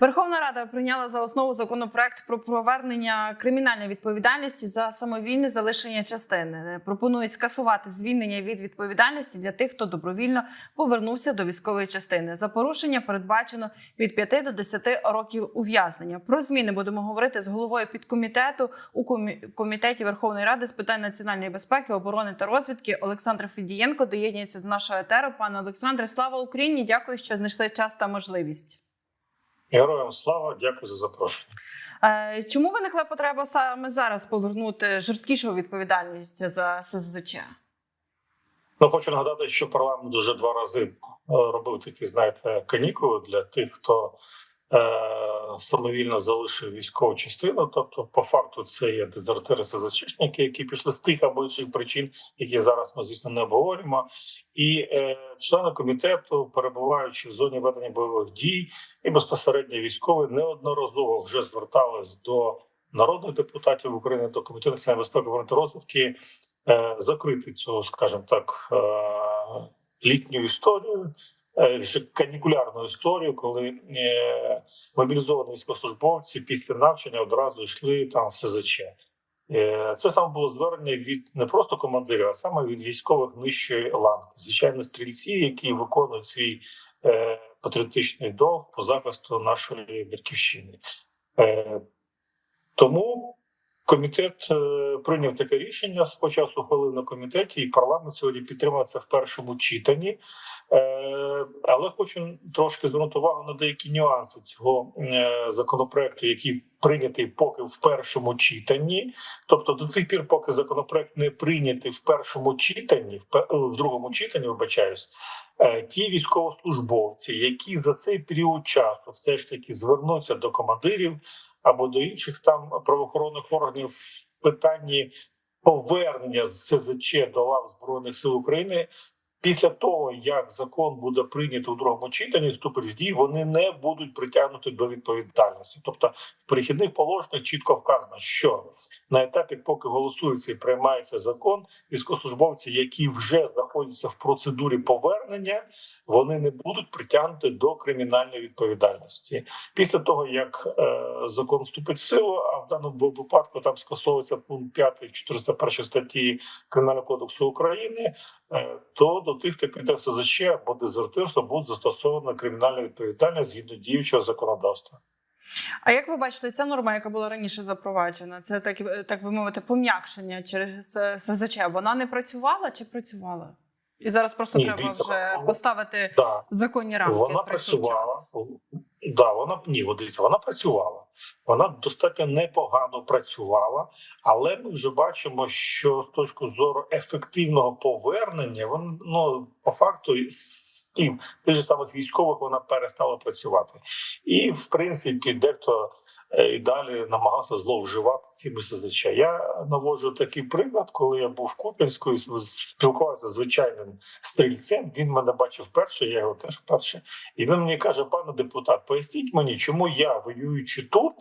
Верховна Рада прийняла за основу законопроект про повернення кримінальної відповідальності за самовільне залишення частини. Пропонують скасувати звільнення від відповідальності для тих, хто добровільно повернувся до військової частини. За порушення передбачено від 5 до 10 років ув'язнення. Про зміни будемо говорити з головою підкомітету у комі- комітеті Верховної Ради з питань національної безпеки, оборони та розвідки. Олександр Федієнко доєднується до нашого етеру. Пане Олександре, слава Україні! Дякую, що знайшли час та можливість. Героям слава, дякую за запрошення. Е, Чому виникла потреба саме зараз повернути жорсткішу відповідальність за СЗЧ? Ну хочу нагадати, що парламент вже два рази е, робив такі, знаєте, канікули для тих, хто самовільно залишив військову частину. Тобто, по факту, це є дезертири СЗЧники, які пішли з тих або інших причин, які зараз ми, звісно, не обговорюємо. І е, члени комітету, перебуваючи в зоні ведення бойових дій, і безпосередньо військові неодноразово вже звертались до народних депутатів України, до комітету національної безпеки оборони та розвідки е, закрити цю, скажімо так, е, літню історію. Е, Канікулярну історію, коли е, мобілізовані військовослужбовці після навчання одразу йшли там в СЗЧ. Е, Це саме було звернення від не просто командирів, а саме від військових нижчої ланки. Звичайно, стрільці, які виконують свій патріотичний долг по захисту нашої батьківщини. Тому комітет е, прийняв таке рішення свого часу ухвалив на комітеті, і парламент сьогодні підтримав це в першому читанні. Е, Але хочу трошки звернути увагу на деякі нюанси цього е, законопроекту, який прийнятий поки в першому читанні. Тобто до тих пір, поки законопроект не прийнятий в першому читанні, в, другому читанні, вибачаюсь, ті військовослужбовці, які за цей період часу все ж таки звернуться до командирів або до інших там правоохоронних органів в питанні повернення з СЗЧ до лав збройних сил України. Після того як закон буде прийнято у другому читанні, вступить в дію, вони не будуть притягнуті до відповідальності. Тобто, в перехідних положеннях чітко вказано, що на етапі, поки голосується і приймається закон, військовослужбовці, які вже знаходяться в процедурі повернення, вони не будуть притягнуті до кримінальної відповідальності. Після того як е, закон вступить в силу, а в даному випадку там скасовується пункт 5 в 401 статті Кримінального кодексу України, е, то до тих, хто піде в СЗЧ або дезертирство, буде застосована кримінальна відповідальність згідно діючого законодавства. А як ви бачите, ця норма, яка була раніше запроваджена, це так, так би мовити, пом'якшення через е, СЗЧ, вона не працювала чи працювала? І зараз просто Ні, треба дивіться, вже вона- поставити Да. законні рамки. Вона працювала. Да, вона ні, дивіться, вона працювала. Вона достатньо непогано працювала, але ми вже бачимо, що з точки зору ефективного повернення, воно ну по факту з тим тих же самих військових вона перестала працювати, і в принципі, дехто і далі намагався зловживати цими СЗЧ. Я наводжу такий приклад, коли я був в Куп'янську і спілкувався з звичайним стрільцем. Він мене бачив вперше, я його теж вперше. І він мені каже: пане депутат, поясніть мені, чому я, воюючи тут,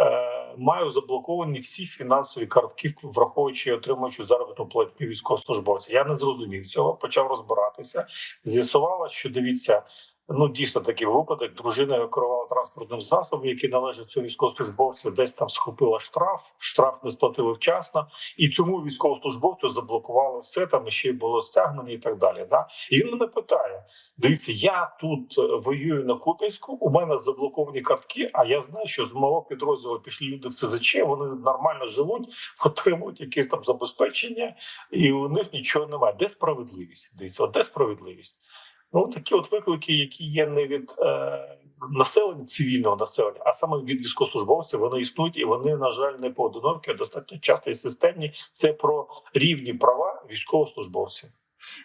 е, маю заблоковані всі фінансові картки, враховуючи і отримуючи заробітну платню військовослужбовця. Я не зрозумів цього, почав розбиратися. З'ясувалося, що дивіться. Ну, дійсно такий випадок. Дружина керувала транспортним засобом, який належить цьому військовослужбовцю, десь там схопила штраф, штраф не сплатили вчасно, і цьому військовослужбовцю заблокували все там і ще й було стягнення і так далі. Да? І він мене питає: дивіться, я тут е, воюю на Куп'янську, у мене заблоковані картки. А я знаю, що з мого підрозділу пішли люди в СЗЧ, вони нормально живуть, отримують якесь там забезпечення, і у них нічого немає. Де справедливість? Дивіться, от де справедливість? Ну такі от виклики, які є не від е, населення цивільного населення, а саме від військовослужбовців, вони існують і вони, на жаль, не поодинокі, а достатньо часто і системні. Це про рівні права військовослужбовців.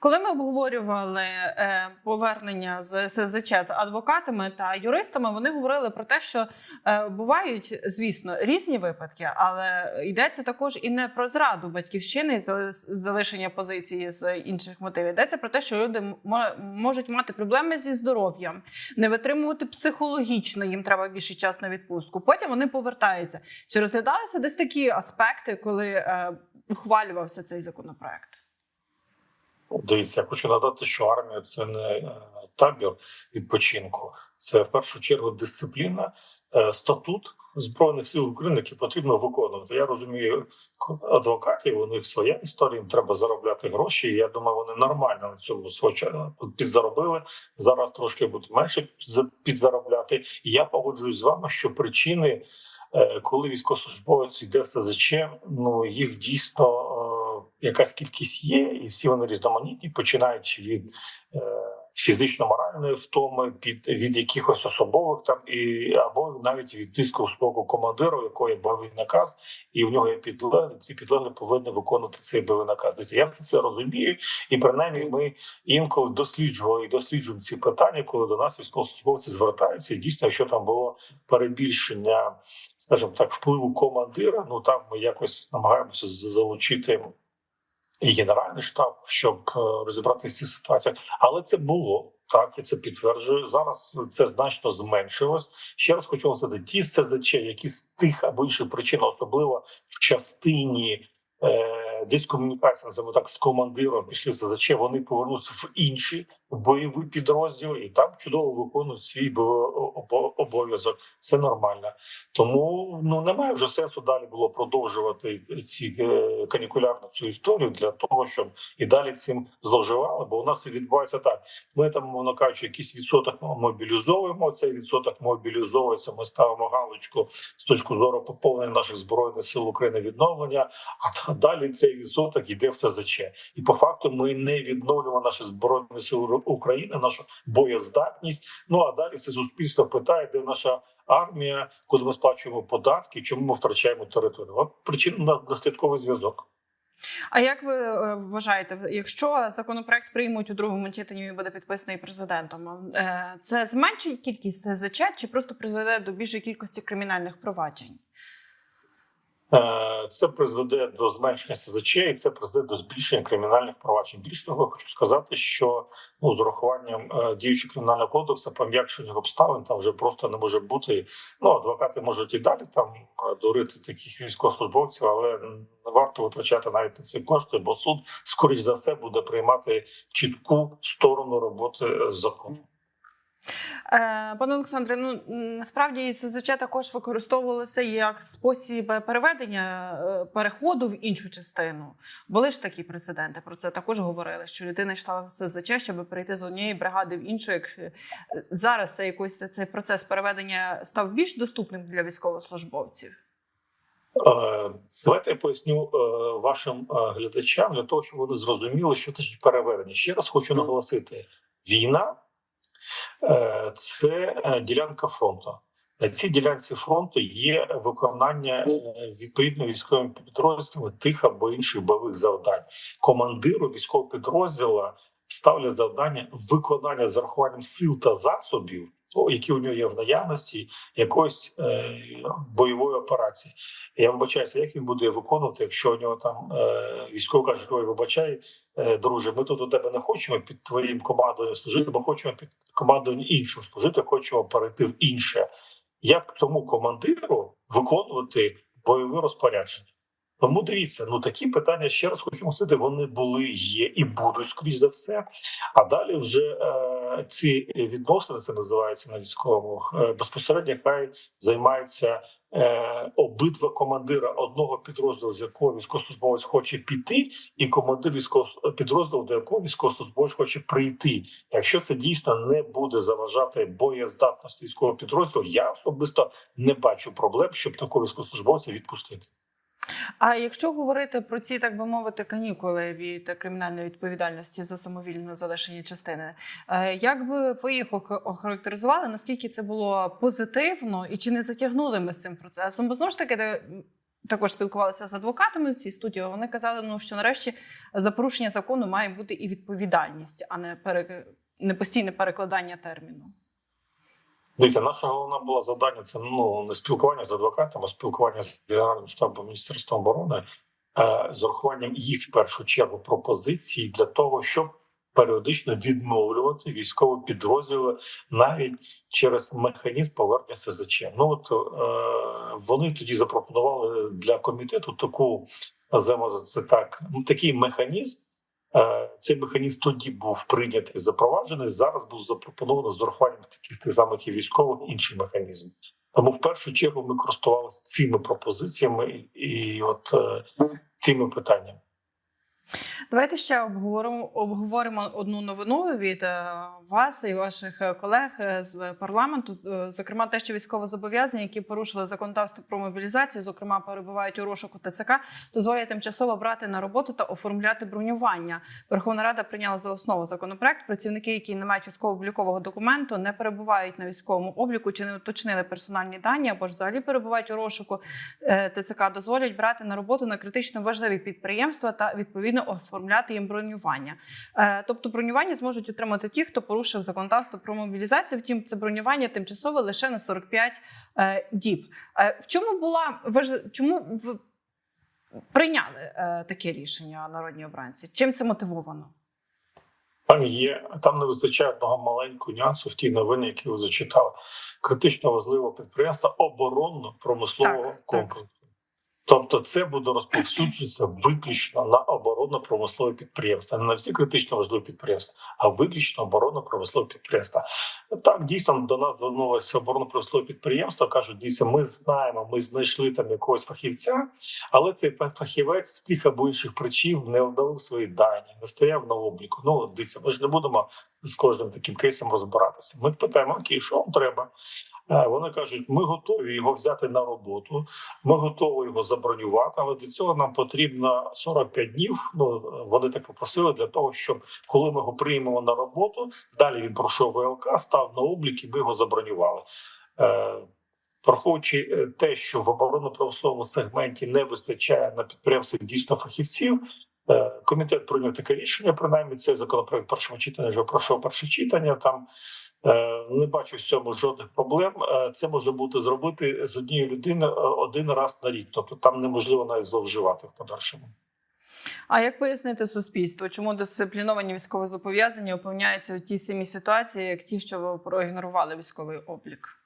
Коли ми обговорювали е, повернення з СЗЧ з адвокатами та юристами, вони говорили про те, що е, бувають, звісно, різні випадки, але йдеться також і не про зраду батьківщини, зали- залишення позиції з інших мотивів. Йдеться про те, що люди можуть мати проблеми зі здоров'ям, не витримувати психологічно, їм треба більше час на відпустку. Потім вони повертаються. Чи розглядалися десь такі аспекти, коли е, ухвалювався цей законопроект? Дивіться, я хочу нагадати, що армія це не е, табір відпочинку, це в першу чергу дисципліна, е, статут збройних сил України, який потрібно виконувати. Я розумію адвокатів. У них своя історія. Їм треба заробляти гроші. Я думаю, вони нормально на цьому свого підзаробили. Зараз трошки будуть менше за- підзаробляти. І я погоджуюсь з вами, що причини, е, коли військовослужбовець йде в СЗЧ, ну їх дійсно е, якась кількість є, і всі вони різноманітні, починаючи від е, фізично-моральної втоми, під від якихось особових там і або навіть від тиску з боку командира, у якого є бойовий наказ, і в нього є підлеглі. Ці підлеглі повинні виконувати цей бойовий наказ. Я все це розумію, і принаймні ми інколи досліджували і досліджуємо ці питання, коли до нас військовослужбовці звертаються. І дійсно, якщо там було перебільшення, скажімо так, впливу командира, ну там ми якось намагаємося залучити. І генеральний штаб, щоб е, розібратися в цій ситуації, але це було так. Я це підтверджую. Зараз це значно зменшилось. Ще раз хочу сказати, ті СЗЧ, які з тих або інших причин, особливо в частині е, дискомунікації, називаємо так, з командиром пішли в СЗЧ, вони повернуться в інші бойові підрозділи і там чудово виконують свій обо- обов'язок. Це нормально. Тому ну немає вже сенсу далі було продовжувати ці е, канікулярну цю історію для того, щоб і далі цим зловживали. Бо у нас відбувається так: ми там, мовно кажучи, якийсь відсоток мобілізовуємо. Цей відсоток мобілізовується. Ми ставимо галочку з точки зору поповнення наших збройних сил України відновлення. А далі цей відсоток йде все заче. І по факту ми не відновлюємо наші збройні сили України, нашу боєздатність. Ну а далі це суспільство питає, де наша армія, коли ми сплачуємо податки, чому ми втрачаємо територію? От на наслідковий зв'язок. А як ви е, вважаєте, якщо законопроект приймуть у другому читанні і буде підписаний президентом, е, це зменшить кількість СЗЧ чи просто призведе до більшої кількості кримінальних проваджень? Е, Це призведе до зменшення СЗЧ, і це призведе до збільшення кримінальних проваджень. Більше того, хочу сказати, що ну з урахуванням е, діючого кримінального кодексу пом'якшення обставин там вже просто не може бути. Ну адвокати можуть і далі там е, дурити таких військовослужбовців, але не варто витрачати навіть на ці кошти, бо суд скоріш за все буде приймати чітку сторону роботи закону. Е, Пане Олександре, ну насправді СЗЧ також використовувалося як спосіб переведення е, переходу в іншу частину. Були ж такі прецеденти. Про це також говорили. Що людина йшла в СЗЧ, щоб перейти з однієї бригади в іншу. Як е, зараз це якось цей процес переведення став більш доступним для військовослужбовців. Давайте я поясню вашим глядачам для того, щоб вони зрозуміли, що значить переведення. Ще раз хочу наголосити: війна це е, ділянка фронту. На цій ділянці фронту є виконання е, відповідно військовими підрозділами тих або інших бойових завдань. Командиру військового підрозділу ставлять завдання виконання з урахуванням сил та засобів, які у нього є в наявності, якоїсь е, бойової операції. Я вибачаюся, як він буде виконувати, якщо у нього там е, військовий каже, ой, вибачай, е, друже, ми тут у тебе не хочемо під твоїм командою служити, ми хочемо під командою іншого служити, хочемо перейти в інше. Як цьому командиру виконувати бойові розпорядження? Тому дивіться, ну такі питання ще раз хочу мусити. Вони були, є і будуть скоріш за все. А далі вже е, ці відносини це називається на військовому е, безпосередньо. Хай займаються е, обидва командира одного підрозділу, з якого військовослужбовець хоче піти, і командир військового підрозділу, до якого військовослужбовець хоче прийти. Якщо це дійсно не буде заважати боєздатності військового підрозділу, я особисто не бачу проблем, щоб такого військовослужбовця відпустити. А якщо говорити про ці, так би мовити, канікули від кримінальної відповідальності за самовільне залишення частини, е, як би ви їх охарактеризували? Наскільки це було позитивно, і чи не затягнули ми з цим процесом? Бо знову ж таки, також спілкувалися з адвокатами в цій студії. Вони казали, ну що нарешті за порушення закону має бути і відповідальність, а не пере... не постійне перекладання терміну. Дивіться, наша головна була завдання це ну не спілкування з адвокатами, а спілкування з генеральним штабом міністерства оборони е, з урахуванням їх в першу чергу пропозицій для того, щоб періодично відновлювати військові підрозділи навіть через механізм повернення СЗЧ. Ну от е, вони тоді запропонували для комітету таку називаємо це так, ну, такий механізм. Е, Цей механізм тоді був прийнятий, запроваджений. Зараз було запропоновано з урахуванням таких тих самих і військових інший механізм. Тому в першу чергу ми користувалися цими пропозиціями і, от е, цими питаннями. Давайте ще обговоримо обговоримо одну новину від е, вас і ваших е, колег е, з парламенту. Зокрема, те, що військовозобов'язані, які порушили законодавство про мобілізацію, зокрема перебувають у розшуку ТЦК, дозволять тимчасово брати на роботу та оформляти бронювання. Верховна Рада прийняла за основу законопроект. Працівники, які не мають військово-облікового документу, не перебувають на військовому обліку чи не уточнили персональні дані або ж взагалі перебувають у розшуку. ТЦК дозволять брати на роботу на критично важливі підприємства та відповідно оформляти їм бронювання. Е, Тобто бронювання зможуть отримати ті, хто порушив законодавство про мобілізацію. Втім, це бронювання тимчасове лише на 45 е, діб. Е, В чому була чому в прийняли таке рішення народні обранці? Чим це мотивовано? Там є там не вистачає одного маленького нюансу в тій новині, які ви зачитали. Критично важливого підприємства оборонно-промислового комплексу. Тобто, це буде розповсюджуватися виключно на оборонно-промислові підприємства, не на всі критично важливі підприємства, а виключно оборонно-промислові підприємства. Так дійсно до нас звернулося оборонно-промислове підприємство. кажуть, дійсно, ми знаємо, ми знайшли там якогось фахівця, але цей фа- фахівець з тих або інших причин не вдавив свої дані, не стояв на обліку. Ну дивіться, ми ж не будемо з кожним таким кейсом розбиратися. Ми питаємо, окей, що вам треба? Вони кажуть, ми готові його взяти на роботу, ми готові його забронювати, але для цього нам потрібно 45 днів. Ну вони так попросили для того, щоб коли ми його приймемо на роботу, далі він пройшов ВЛК, став на облік, і ми його забронювали. Е, Враховуючи е, те, що в оборонно-промисловому сегменті не вистачає на підприємствах дійсно фахівців, е, комітет прийняв таке рішення. Принаймні, цей законопроект першого читання вже пройшов перше читання. Там не бачу в цьому жодних проблем. Е, Це може бути зробити з однією людиною е, один раз на рік, тобто там неможливо навіть зловживати в подальшому. А як пояснити суспільству, чому дисципліновані військовозобов'язані опиняються у тій самій ситуації, як ті, що проігнорували військовий облік?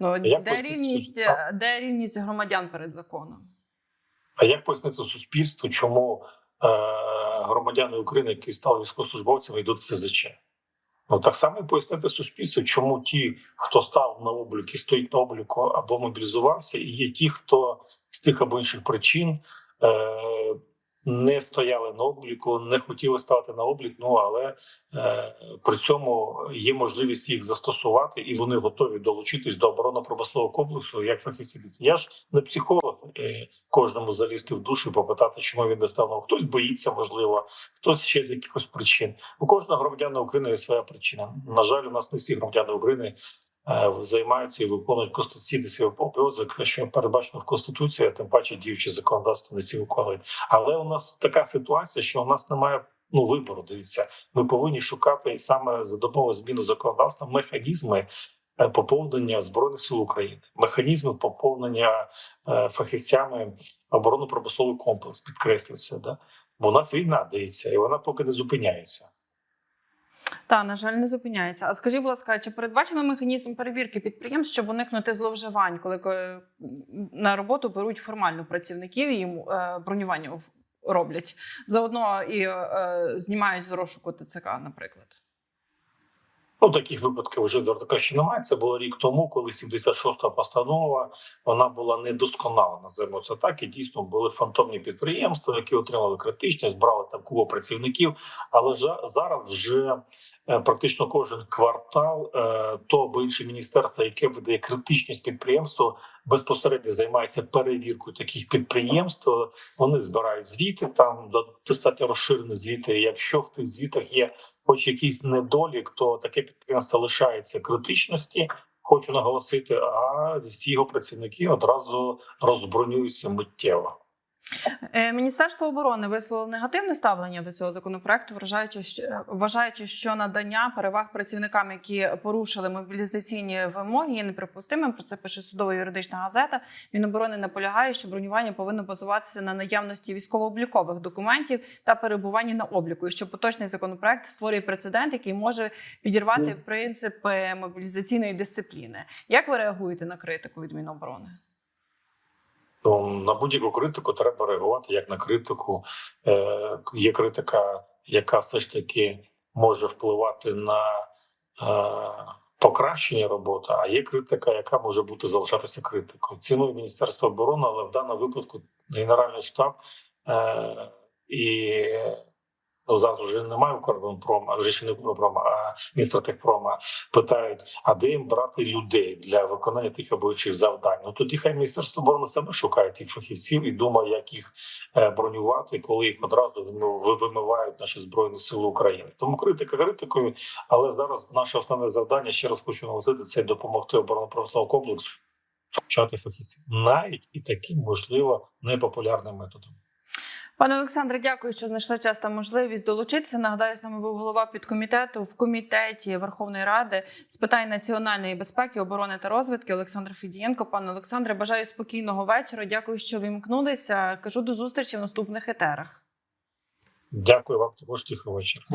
Ну Як де рівність, де рівність громадян перед законом? А як пояснити суспільству, чому е, громадяни України, які стали військовослужбовцями, йдуть в СЗЧ? Ну так само пояснити суспільству, чому ті, хто став на облік і стоїть на обліку або мобілізувався, і є ті, хто з тих або інших причин е, не стояли на обліку, не хотіли ставати на облік. Ну але е, при цьому є можливість їх застосувати, і вони готові долучитись до оборонно-промислового комплексу як фахівці. Я ж не психолог, е, кожному залізти в душу попитати, чому він не став на хтось боїться, можливо, хтось ще з якихось причин. У кожного громадянина України є своя причина. На жаль, у нас не всі громадяни України займаються і виконують конституційний свій обов'язок, що передбачено в конституції, тим паче діючі законодавство не всі виконують. Але у нас така ситуація, що у нас немає. Ну, вибору, дивіться, ми повинні шукати саме за допомогою зміни законодавства механізми е, поповнення збройних сил України, механізми поповнення е, фахівцями оборонно-промисловий комплекс. Підкреслюється, да бо у нас війна дивіться, і вона поки не зупиняється. Та на жаль, не зупиняється. А скажіть, будь ласка, чи передбачено механізм перевірки підприємств, щоб уникнути зловживань, коли е, на роботу беруть формально працівників і їм е, бронювання роблять заодно і е, знімають з розшуку ТЦК, наприклад? Ну, таких випадків вже кажучи, немає. Це було рік тому, коли 76-та постанова вона була недосконала. Називаємо це так. І дійсно були фантомні підприємства, які отримали критичність, брали там купу працівників. Але ж зараз вже е, практично кожен квартал е, то або інше міністерство, яке видає критичність підприємству, безпосередньо займається перевіркою таких підприємств. Вони збирають звіти там до- достатньо розширені звіти. Якщо в тих звітах є хоч якийсь недолік, то таке підприємство лишається критичності. Хочу наголосити, а всі його працівники одразу розбронюються миттєво. Е, Міністерство оборони висловило негативне ставлення до цього законопроекту, вважаючи, що вважаючи, що надання переваг працівникам, які порушили мобілізаційні вимоги, є неприпустимим. Про це пише судова юридична газета. Міноборони наполягає, що бронювання повинно базуватися на наявності військово-облікових документів та перебуванні на обліку. І що поточний законопроект створює прецедент, який може підірвати Ну. принципи мобілізаційної дисципліни. Як ви реагуєте на критику від Міноборони? То на будь-яку критику треба реагувати як на критику. Е, є критика яка все ж таки може впливати на е, покращення роботи, а є критика, яка може бути залишатися критикою. Ціною Міністерство оборони, але в даному випадку Генеральний штаб е, і ну зараз вже немає Укрборонпрома, речі не Укрборонпрома, а Мінстратехпрома питають, а де їм брати людей для виконання тих обов'язчих завдань? Ну тоді хай міністерство оборони себе шукає тих фахівців і думає, як їх е, бронювати, коли їх одразу вимивають наші збройні сили України. Тому критика критикою, але зараз наше основне завдання ще раз хочу наголосити, це допомогти оборонно-промисловому комплексу вчати фахівців, навіть і таким можливо непопулярним методом. Пане Олександре, дякую, що знайшли час та можливість долучитися. Нагадаю, з нами був голова підкомітету в комітеті Верховної Ради з питань національної безпеки, оборони та розвитки Олександр Фідієнко. Пане Олександре, бажаю спокійного вечора. Дякую, що вимкнулися. Кажу до зустрічі в наступних етерах. Дякую вам також тихого вечора.